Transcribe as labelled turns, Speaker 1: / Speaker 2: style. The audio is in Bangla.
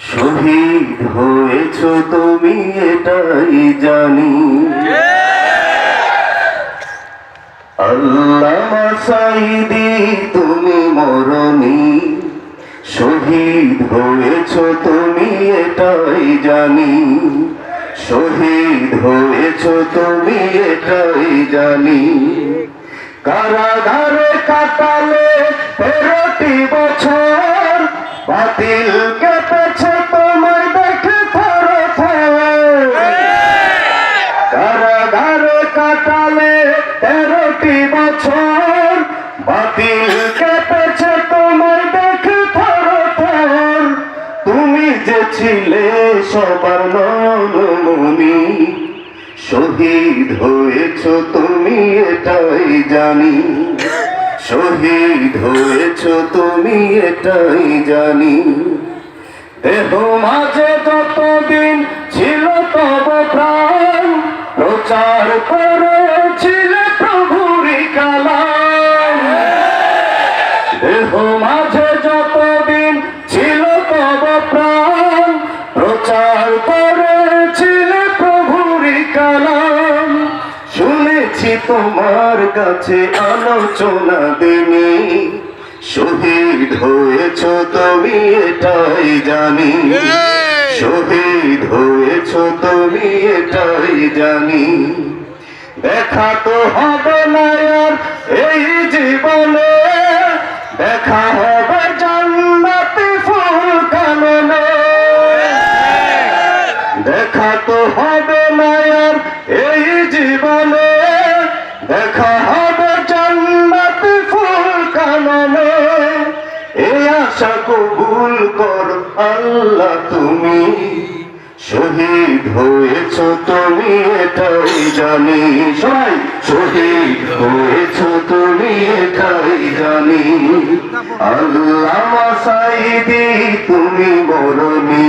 Speaker 1: শহীদ হয়েছ তুমি, এটাই জানি। তুমি মরণি। শহীদ হয়েছ তুমি, এটাই জানি। শহীদ হয়েছ তুমি, এটাই জানি। কারাগারে কাটালে তেরোটি ছিলে সবার নয়নমণি শহীদ হয়েছ তুমি, এটাই জানি। শহীদ হয়েছ তুমি, এটাই জানি। দেহ মাঝে যতদিন ছিল তব প্রাণ, প্রচার করেছিল প্রভুরি কালাম। দেহ মাঝে যতদিন প্রচার করেছিল প্রভুরি কালাম। শুনেছি তোমার কাছে আলোচনা দিনি। শহীদ হয়েছ তুমি এটাই জানি। শহীদ হয়েছ তুমি এটাই জানি। দেখা তো হবে না আর এই জীবনে। তো হবে না এই জীবনে। দেখা হবে জান্নাতি ফুল কাননে এই আশা কবুল কর আল্লাহ তুমি। শহীদ হয়েছ তুমি, এটাই জানি। সবাই শহীদ হয়েছ তুমি, এটাই জানি। আল্লাহ সাইদি তুমি মরণি।